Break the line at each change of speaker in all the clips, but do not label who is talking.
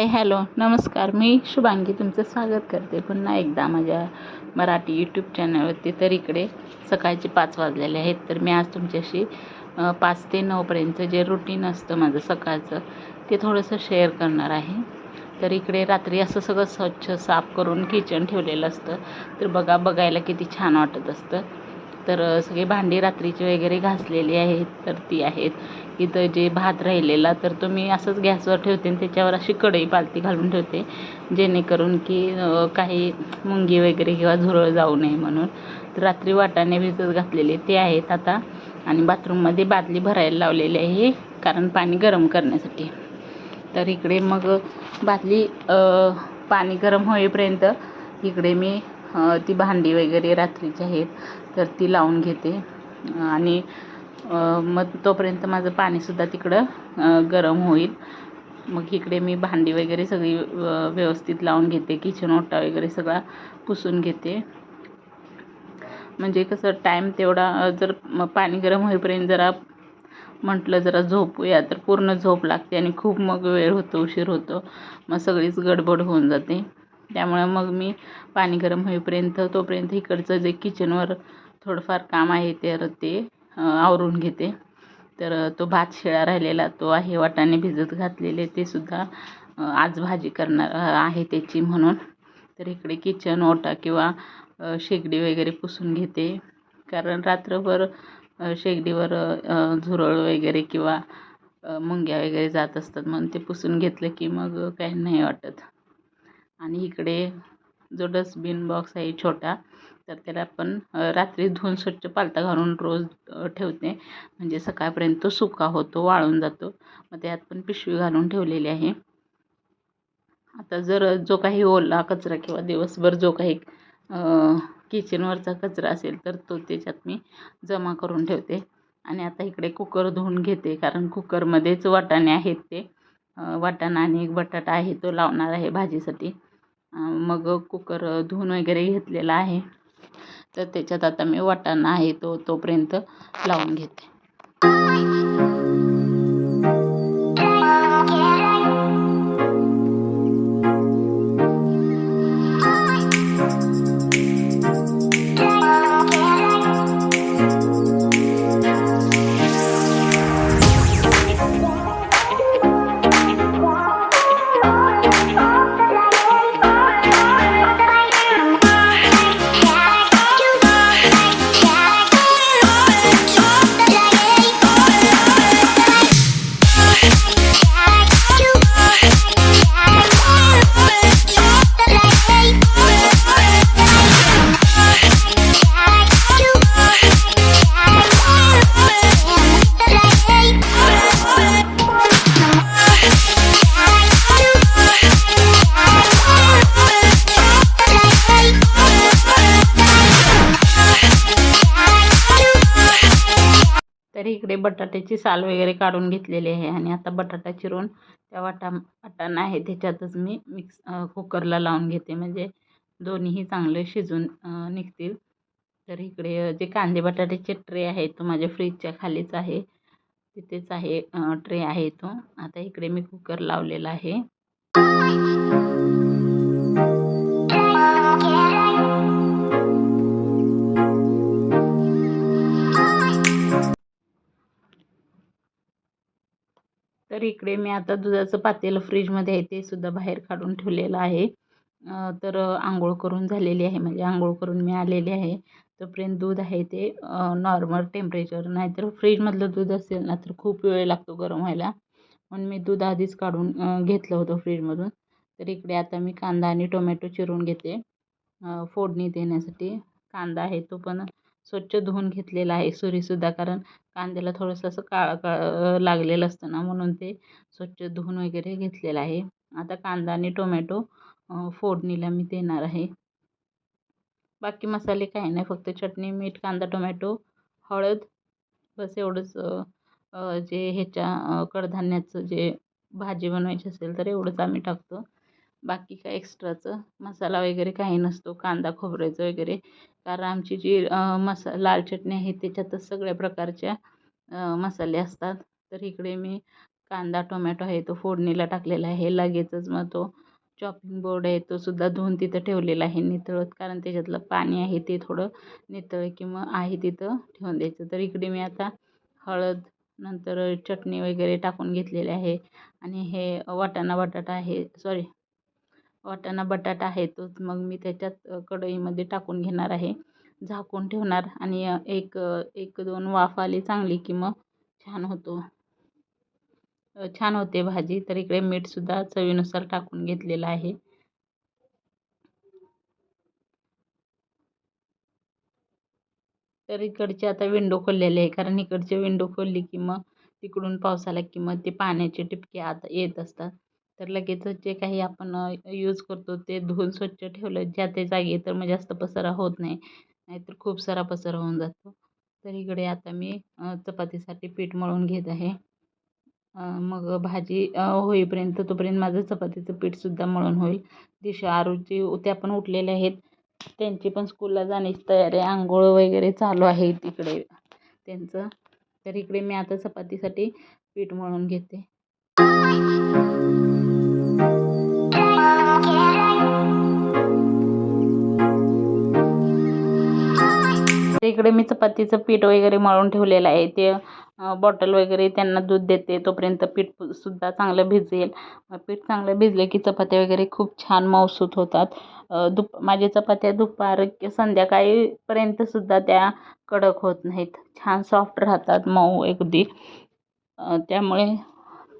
Hi hello नमस्कार. मी शुभांगी तुमचं स्वागत करते पुन्हा एकदा माझ्या मराठी यूट्यूब चॅनलवरती तर इकडे सकाळचे पाच वाजलेले आहेत. तर मी आज तुमच्याशी पाच ते नऊपर्यंत जे रुटीन असतं माझं सकाळचं ते थोडंसं शेअर करणार आहे. तर इकडे रात्री असं सगळं स्वच्छ साफ करून किचन ठेवलेलं असतं. तर बघा बघायला किती छान वाटत असतं. तर सगळे सगळी भांडी रात्रीची वगैरे घासलेली आहेत तर ती आहेत. इथं जे भात राहिलेला तर तो मी असंच गॅसवर ठेवते आणि त्याच्यावर अशी कढई पालती घालून ठेवते जेणेकरून की काही मुंगी वगैरे किंवा झुरळ जाऊ नये म्हणून. तर रात्री वाटाणे भिजत घातलेले ते आहेत आता आणि बाथरूममध्ये बादली भरायला लावलेली आहे कारण पाणी गरम करण्यासाठी. तर इकडे मग बादली पाणी गरम होईपर्यंत इकडे मी ती भांडी वगैरे रात्रीची आहेत तर ती लावून घेते. आणि मग तोपर्यंत माझं पाणीसुद्धा तिकडं गरम होईल. मग इकडे मी भांडी वगैरे सगळी व्यवस्थित लावून घेते. किचन ओटा वगैरे सगळा पुसून घेते. म्हणजे कसं टाईम तेवढा जर म पाणी गरम होईपर्यंत जरा म्हटलं जरा झोपूया तर पूर्ण झोप लागते आणि खूप मग वेळ होतो उशीर होतो. मग सगळीच गडबड होऊन जाते. त्यामुळे मग मी पाणी गरम होईपर्यंत तोपर्यंत इकडचं जे किचनवर थोडंफार काम आहे तर ते आवरून घेते. तर तो भात शिळा राहिलेला तो आहे वाटाणे भिजत घातलेले ते सुद्धा आज भाजी करणार आहे त्याची म्हणून. तर इकडे किचन ओटा किंवा शेगडी वगैरे पुसून घेते. कारण रात्रभर शेगडीवर झुरळ वगैरे किंवा मुंग्या वगैरे जात असतात म्हणून ते पुसून घेतलं की मग काही नाही वाटत. आणि इकडे जो डस्टबिन बॉक्स आहे छोटा तर त्याला पण रात्री धुवून स्वच्छ पालथा घालून रोज ठेवते. म्हणजे सकाळपर्यंत तो सुका होतो वाळून जातो. मग त्यात पण पिशवी घालून ठेवलेली आहे. आता जर जो काही ओला कचरा किंवा दिवसभर जो काही किचनवरचा कचरा असेल तर तो त्याच्यात मी जमा करून ठेवते. आणि आता इकडे कुकर धुवून घेते कारण कुकरमध्येच वाटाणे आहेत ते. वाटाणा आणि एक बटाटा आहे तो लावणार आहे भाजीसाठी. मग कुकर धुवून वगैरे घेतलेला आहे. तर त्याच्यात आता मी वाटाणा आहे तो तोपर्यंत लावून घेते. बटाट्याची साल वगैरे काढून घेतलेली आहे आणि आता बटाटा चिरून त्या वाटा वाटाणा आहे त्याच्यातच मी मिक्स कुकरला लावून घेते. म्हणजे दोन्हीही चांगले शिजून निघतील. तर इकडे जे कांदे बटाट्याचे ट्रे आहे तो माझ्या फ्रीजच्या खालीच आहे. तिथेच आहे ट्रे आहे तो. आता इकडे मी कुकर लावलेला आहे. तर इकडे मी आता दुधाचं पातेलं फ्रीजमध्ये आहे ते सुद्धा बाहेर काढून ठेवलेलं आहे. तर आंघोळ करून झालेली आहे म्हणजे आंघोळ करून मी आलेली आहे. तोपर्यंत दूध आहे ते नॉर्मल टेम्परेचर नाहीतर फ्रीजमधलं दूध असेल ना तर खूप वेळ लागतो गरम व्हायला. म्हणून मी दूध आधीच काढून घेतलं होतं फ्रीजमधून. तर इकडे आता मी कांदा आणि टोमॅटो चिरून घेते. फोडणी देण्यासाठी कांदा आहे तो पण स्वच्छ धुवून घेतलेला आहे सुरीसुद्धा. कारण कांद्याला थोडंसं असं काळं काळं लागलेलं असतं ना म्हणून ते स्वच्छ धुवून वगैरे घेतलेलं आहे. आता कांदा आणि टोमॅटो फोडणीला मी देणार आहे. बाकी मसाले काही नाही फक्त चटणी मीठ कांदा टोमॅटो हळद बस एवढंच जे ह्याच्या कडधान्याचं जे भाजी बनवायची असेल तर एवढंच आम्ही टाकतो. बाकी काय एक्स्ट्राचं? मसाला वगैरे काही नसतो कांदा खोबऱ्याचं वगैरे. कारण आमची जी मसा लाल चटणी आहे त्याच्यातच सगळ्या प्रकारच्या मसाले असतात. तर इकडे मी कांदा टोमॅटो आहे तो फोडणीला टाकलेला आहे. लगेचच मग तो चॉपिंग बोर्ड आहे तो सुद्धा धुवून तिथं ठेवलेला आहे नितळत. कारण त्याच्यातलं पाणी आहे ते थोडं नितळ किंवा आहे तिथं ठेवून द्यायचं. तर इकडे मी आता हळद नंतर चटणी वगैरे टाकून घेतलेले आहे. आणि हे वाटाणा बटाटा आहे सॉरी वाटाणा बटाटा आहे तोच मग मी त्याच्यात कढईमध्ये टाकून घेणार आहे. झाकून ठेवणार आणि एक एक दोन वाफ आली चांगली की मग छान होतो. छान होते भाजी. तर इकडे मीठसुद्धा चवीनुसार टाकून घेतलेलं आहे. तर इकडचे आता विंडो खोललेले आहे. कारण इकडचे विंडो खोलली की मग तिकडून पावसाला की मग ते पाण्याचे टिपके आता येत असतात. तर लगेचच जे काही आपण यूज करतो ते धुवून स्वच्छ ठेवलं ज्या ते जागी तर मग जास्त पसारा होत नाही. नाहीतर खूप सारा पसारा होऊन जातो. तर इकडे आता मी चपातीसाठी पीठ मळून घेत आहे. मग भाजी होईपर्यंत तोपर्यंत माझं चपातीचं पीठसुद्धा मळून होईल. दिशा आरूची त्या पण उठलेल्या आहेत त्यांची पण स्कूलला जाण्याची तयारी आंघोळ वगैरे चालू आहे तिकडे. त्यांचं. तर इकडे मी आता चपातीसाठी पीठ मळून घेते. इकडे मी चपातीचं पीठ वगैरे मळून ठेवलेलं आहे. ते बॉटल वगैरे त्यांना दूध देते तोपर्यंत पीठसुद्धा चांगलं भिजेल. पीठ चांगलं भिजले की चपात्या वगैरे खूप छान मऊसूत होतात. दुप माझ्या चपात्या दुपार संध्याकाळीपर्यंतसुद्धा त्या कडक होत नाहीत. छान सॉफ्ट राहतात मऊ अगदी. त्यामुळे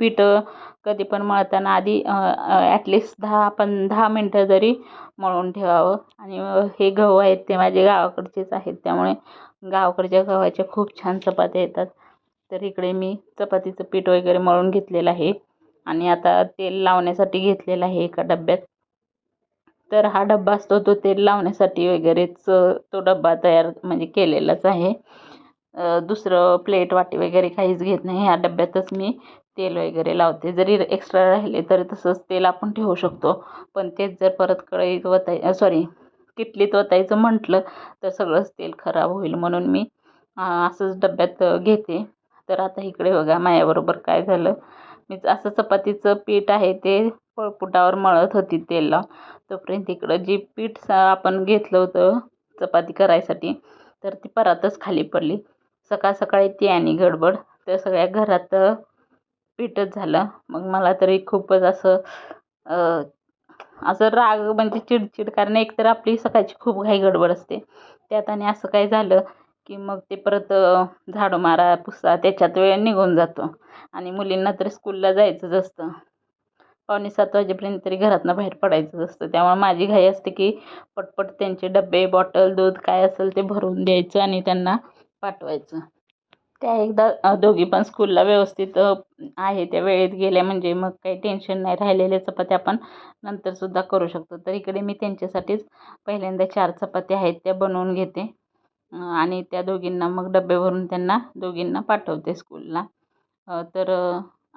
पिठं कधी पण मळताना आधी ॲटलिस्ट दहा पण दहा मिनटं जरी मळून ठेवावं. आणि हे गहू आहेत ते माझे गावाकडचेच आहेत त्यामुळे गावाकडच्या गव्हाच्या खूप छान चपात्या येतात. तर इकडे मी चपातीचं पीठ वगैरे मळून घेतलेलं आहे. आणि आता तेल लावण्यासाठी घेतलेलं आहे एका डब्यात. तर हा डब्बा असतो तो तेल लावण्यासाठी वगैरेच तो डब्बा तयार म्हणजे केलेलाच आहे. दुसरं प्लेट वाटी वगैरे काहीच घेत नाही. ह्या डब्यातच मी तेल वगैरे लावते. जरी एक्स्ट्रा राहिले तरी तसंच तेल आपण ठेवू शकतो. पण तेच जर परत कढईत वताय सॉरी किटलीत वतायचं म्हटलं तर सगळंच तेल खराब होईल म्हणून मी असंच डब्यात घेते. तर आता इकडे बघा माझ्याबरोबर काय झालं? मी असं चपातीचं पीठ आहे ते पळपुटावर मळत होती तेलला तोपर्यंत इकडं जी पीठ आपण घेतलं होतं चपाती करायसाठी तर ती परातच खाली पडली. सकाळ सकाळी ती आणि गडबड. तर सगळ्या घरात पीठच झालं. मग मला तरी खूपच असं असं राग म्हणजे चिडचिड कारण एकतर आपली सकाळची खूप घाई गडबड असते. त्यात आणि असं काय झालं की मग ते परत झाडू मारा पुसा त्याच्यात वेळ निघून जातो. आणि मुलींना तर स्कूलला जायचंच असतं. पावणे सात वाजेपर्यंत तरी घरातनं बाहेर पडायचंच असतं. त्यामुळे माझी घाई असते की पटपट त्यांचे डबे बॉटल दूध काय असेल ते भरून द्यायचं आणि त्यांना पाठवायचं. त्या एकदा दोघी पण स्कूलला व्यवस्थित आहे त्या वेळेत गेल्या म्हणजे मग काही टेन्शन नाही राहिलेल्या चपात्या आपण नंतरसुद्धा करू शकतो. तर इकडे मी त्यांच्यासाठीच पहिल्यांदा चार चपात्या आहेत त्या बनवून घेते. आणि त्या दोघींना मग डबे भरून त्यांना दोघींना पाठवते स्कूलला तर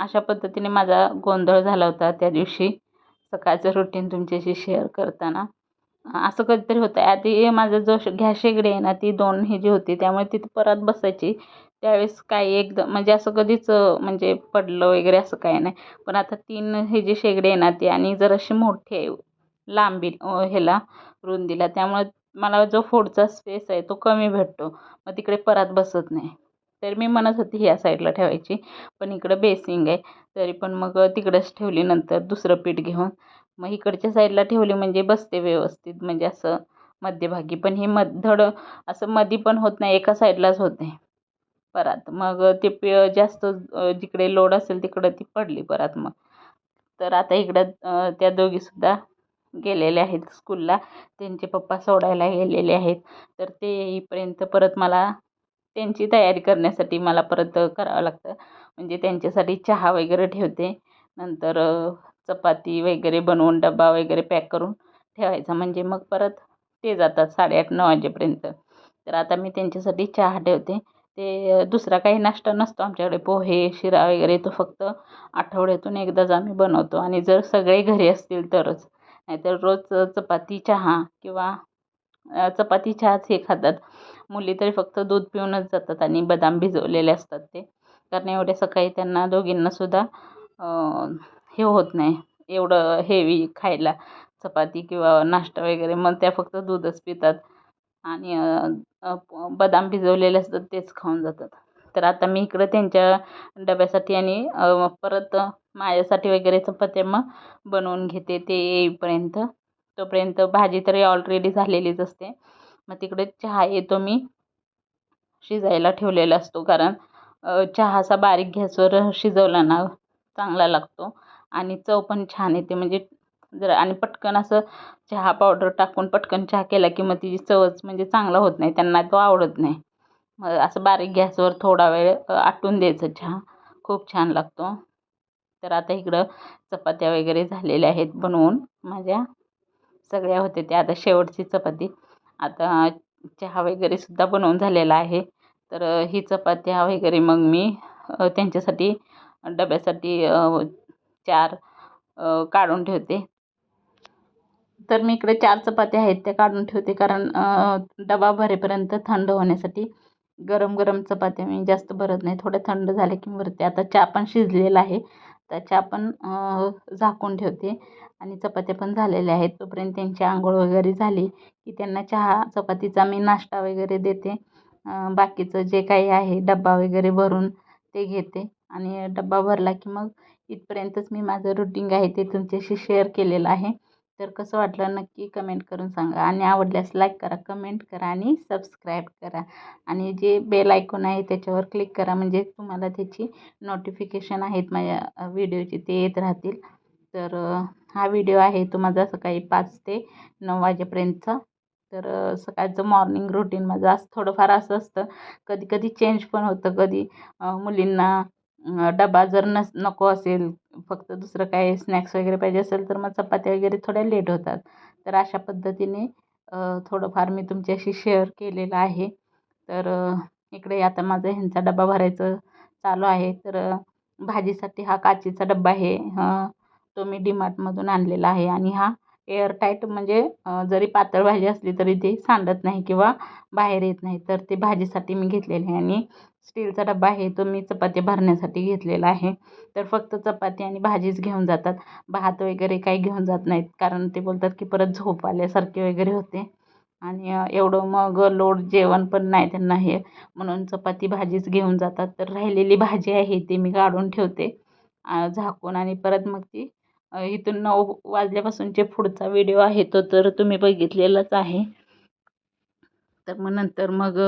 अशा पद्धतीने माझा गोंधळ झाला होता त्या दिवशी. सकाळचं रुटीन तुमच्याशी शेअर करताना. असं कधीतरी होतं. आधी माझं जो गॅस शेगडी आहे ना ती दोन हे जी होती त्यामुळे तिथं परत बसायची. त्यावेळेस काही एकदम म्हणजे असं कधीच म्हणजे पडलं वगैरे असं काही नाही. पण आता तीन हे जे शेगडी आहे ना ती आणि जराशी मोठी आहे लांबी ह्याला रुंदीला त्यामुळे मला जो फोडचा स्पेस आहे तो कमी भेटतो. मग तिकडे परत बसत नाही. तर मी म्हणत होती ह्या साईडला ठेवायची. पण इकडं बेसिंग आहे. तरी पण मग तिकडंच ठेवली नंतर दुसरं पीठ घेऊन. मग इकडच्या साईडला ठेवली म्हणजे बसते व्यवस्थित म्हणजे असं मध्यभागी. पण हे मध धड असं मधी पण होत नाही एका साईडलाच होते परत. मग ते पे जास्त जिकडे लोड असेल तिकडं ती पडली परत मग. तर आता इकडं त्या दोघीसुद्धा गेलेले आहेत स्कूलला. त्यांचे पप्पा सोडायला गेलेले आहेत. तर ते येईपर्यंत परत मला त्यांची तयारी करण्यासाठी मला परत करावं लागतं. म्हणजे त्यांच्यासाठी चहा वगैरे ठेवते. नंतर चपाती वगैरे बनवून डबा वगैरे पॅक करून ठेवायचा. म्हणजे मग परत ते जातात साडेआठ नऊ वाजेपर्यंत. तर आता मी त्यांच्यासाठी चहा ठेवते. ते दुसरा काही नाश्ता नसतो आमच्याकडे. पोहे शिरा वगैरे तो फक्त आठवड्यातून एकदाच आम्ही बनवतो. आणि जर सगळे घरी असतील तरच. नाहीतर रोज चपाती चहा किंवा चपाती चहाच हे खातात. मुली तरी फक्त दूध पिऊनच जातात आणि बदाम भिजवलेले असतात ते. कारण एवढ्या सकाळी त्यांना दोघींनासुद्धा हे होत नाही. एवढं हेवी खायला चपाती किंवा नाश्ता वगैरे. मग त्या फक्त दूधच पितात. आणि बदाम भिजवलेले असतात तेच खाऊन जातात. तर आता मी इकडं त्यांच्या डब्यासाठी आणि परत माझ्यासाठी वगैरे चपात्या मग बनवून घेते ते येईपर्यंत. तोपर्यंत भाजी तरी ऑलरेडी झालेलीच असते. मग तिकडे चहा येतो मी शिजायला ठेवलेला असतो कारण चहा असा बारीक गॅसवर शिजवला ना चांगला लागतो. आणि चव पण छान येते. म्हणजे जर आणि पटकन असं चहा पावडर टाकून पटकन चहा केला की मग तिची चवच म्हणजे चांगला होत नाही त्यांना तो आवडत नाही. मग असं बारीक गॅसवर थोडा वेळ आटून द्यायचं चहा. खूप छान लागतो. तर आता इकडं चपात्या वगैरे झालेल्या आहेत बनवून माझ्या. सगळ्या होते त्या आता शेवटची चपाती. आता चहा वगैरेसुद्धा बनवून झालेला आहे. तर ही चपात्या वगैरे मग मी त्यांच्यासाठी डब्यासाठी चार काढून ठेवते. तर मी इकडे चार चपात्या आहेत त्या काढून ठेवते. कारण डबा भरेपर्यंत थंड होण्यासाठी गरम गरम चपात्या मी जास्त भरत नाही. थोडे थंड झाले की भरते. आता चहा पण शिजलेला आहे. तर चहा पण झाकून ठेवते. आणि चपात्या पण झालेल्या आहेत. तोपर्यंत त्यांची आंघोळ वगैरे झाली की त्यांना चहा चपातीचा मी नाश्ता वगैरे देते. बाकीचं जे काही आहे डब्बा वगैरे भरून ते घेते. आणि डब्बा भरला की मग इथपर्यंतच मी माझं रुटीन आहे ते तुमच्याशी शेअर केलेलं आहे. तर कसं वाटलं नक्की कमेंट करून सांगा. आणि आवडल्यास लाईक करा कमेंट करा आणि सबस्क्राईब करा. आणि जे बेल आयकॉन आहे त्याच्यावर क्लिक करा. म्हणजे तुम्हाला त्याची नोटिफिकेशन आहेत माझ्या व्हिडिओची ते येत राहतील. तर हा व्हिडिओ आहे तो माझा सकाळी पाच ते नऊ वाजेपर्यंतचा. तर सकाळचं मॉर्निंग रुटीन माझं असं थोडंफार असं असतं. कधी कधी चेंज पण होतं. कधी मुलींना डबा जर नस नको असेल फक्त दुसरं काही स्नॅक्स वगैरे पाहिजे असेल तर मग चपात्या वगैरे थोड्या लेट होतात. तर अशा पद्धतीने थोडंफार मी तुमच्याशी शेअर केलेलं आहे. तर इकडे आता माझं ह्यांचा डबा भरायचं चालू आहे. तर भाजीसाठी हा काचेचा डबा आहे. तो मी डीमार्टमधून आणलेला आहे. आणि हा एअरटाईट म्हणजे जरी पातळ भाजी असली तरी ती सांडत नाही किंवा बाहेर येत नाही. तर ते भाजीसाठी मी घेतलेले आहे आणि स्टीलचा डबा आहे तो मी चपाती भरण्यासाठी घेतलेला आहे. तर फक्त चपाती आणि भाजीच घेऊन जातात. भात वगैरे काही घेऊन जात नाहीत कारण ते बोलतात की परत झोप आल्यासारखे वगैरे होते. आणि एवढं मग लोड जेवण पण नाही त्यांना हे. म्हणून चपाती भाजीच घेऊन जातात. तर राहिलेली भाजी आहे ती मी काढून ठेवते झाकून आणि परत मग ती इथून नऊ वाजल्यापासूनचे पुढचा व्हिडिओ आहे तो तर तुम्ही बघितलेलाच आहे. तर मग नंतर मग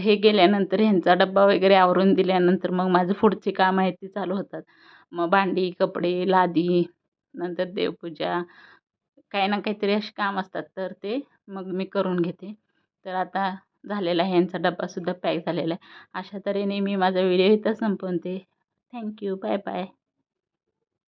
हे गेल्यानंतर ह्यांचा डब्बा वगैरे आवरून दिल्यानंतर मग माझं पुढचे काम आहे ते चालू होतात. मग भांडी कपडे लादी नंतर देवपूजा काही ना काहीतरी असे काम असतात तर ते मग मी करून घेते. तर आता झालेला आहे यांचा डब्बासुद्धा पॅक झालेला आहे. अशा तऱ्हेने मी माझा व्हिडिओ इथं संपवते. Thank you bye bye.